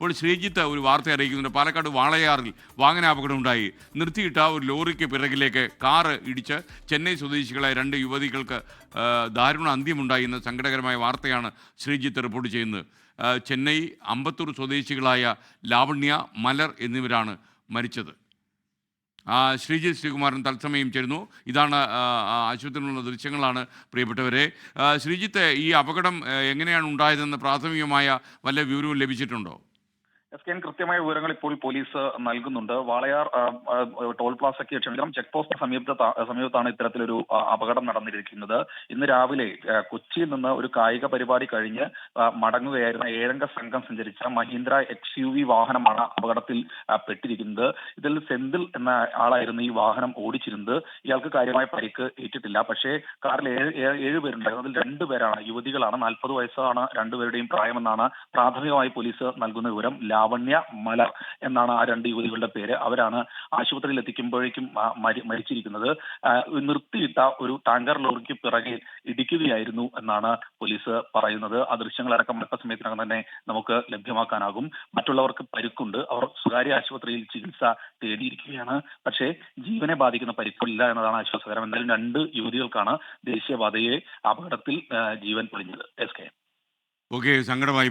ഇപ്പോൾ ശ്രീജിത്ത് ഒരു വാർത്ത അറിയിക്കുന്നുണ്ട്. പാലക്കാട് വാളയാറിൽ വാഹനാപകടം ഉണ്ടായി. നിർത്തിയിട്ട ഒരു ലോറിക്ക് പിറകിലേക്ക് കാറ് ഇടിച്ച് ചെന്നൈ സ്വദേശികളായ രണ്ട് യുവതികൾക്ക് ദാരുണ അന്ത്യമുണ്ടായി എന്ന സങ്കടകരമായ വാർത്തയാണ് ശ്രീജിത്ത് റിപ്പോർട്ട് ചെയ്യുന്നത്. ചെന്നൈ അമ്പത്തൂർ സ്വദേശികളായ ലാവണ്യ മലർ എന്നിവരാണ് മരിച്ചത്. ശ്രീജിത്ത് ശ്രീകുമാരൻ തത്സമയം ചേരുന്നു. ഇതാണ് ആശുപത്രിയിലുള്ള ദൃശ്യങ്ങളാണ് പ്രിയപ്പെട്ടവരെ. ശ്രീജിത്ത് ഈ അപകടം എങ്ങനെയാണ് ഉണ്ടായതെന്ന് പ്രാഥമികമായ വല്ല വിവരവും ലഭിച്ചിട്ടുണ്ടോ? എസ് കെ കൃത്യമായ വിവരങ്ങൾ ഇപ്പോൾ പോലീസ് നൽകുന്നുണ്ട്. വാളയാർ ടോൾ പ്ലാസയ്ക്ക് ക്ഷമിക്കണം ചെക്ക് പോസ്റ്റ് സമീപത്ത് സമീപത്താണ് ഇത്തരത്തിലൊരു അപകടം നടന്നിരിക്കുന്നത്. ഇന്ന് രാവിലെ കൊച്ചിയിൽ നിന്ന് ഒരു കായിക പരിപാടി കഴിഞ്ഞ് മടങ്ങുകയായിരുന്ന ഏഴംഗ സംഘം സഞ്ചരിച്ച മഹീന്ദ്ര എക്സ് യു വി വാഹനമാണ് അപകടത്തിൽ പെട്ടിരിക്കുന്നത്. ഇതിൽ സെന്തിൽ എന്ന ആളായിരുന്നു ഈ വാഹനം ഓടിച്ചിരുന്നത്. ഇയാൾക്ക് കാര്യമായ പരിക്ക് ഏറ്റിട്ടില്ല. പക്ഷേ കാറിൽ ഏഴ് ഏഴ് ഏഴ് പേരുണ്ടായിരുന്നു. അതിൽ രണ്ടുപേരാണ് യുവതികളാണ്. നാൽപ്പത് വയസ്സാണ് രണ്ടുപേരുടെയും പ്രായമെന്നാണ് പ്രാഥമികമായി പോലീസ് നൽകുന്ന വിവരം. ലാവണ്യ മലർ എന്നാണ് ആ രണ്ട് യുവതികളുടെ പേര്. അവരാണ് ആശുപത്രിയിൽ എത്തിക്കുമ്പോഴേക്കും മരിച്ചിരിക്കുന്നത്. നിർത്തിയിട്ട ഒരു ടാങ്കർ ലോറിക്ക് പിറകെ ഇടിക്കുകയായിരുന്നു എന്നാണ് പോലീസ് പറയുന്നത്. ആ ദൃശ്യങ്ങളടക്കം അല്പസമയത്തിനകം തന്നെ നമുക്ക് ലഭ്യമാക്കാനാകും. മറ്റുള്ളവർക്ക് പരിക്കുണ്ട്. അവർ സ്വകാര്യ ആശുപത്രിയിൽ ചികിത്സ തേടിയിരിക്കുകയാണ്. പക്ഷേ ജീവനെ ബാധിക്കുന്ന പരിക്കില്ല എന്നതാണ് ആശ്വാസകരം. എന്തായാലും രണ്ട് യുവതികൾക്കാണ് ദേശീയപാതയെ അപകടത്തിൽ ജീവൻ പൊളിഞ്ഞത് എസ് കെ. ഓക്കെ സങ്കടമായി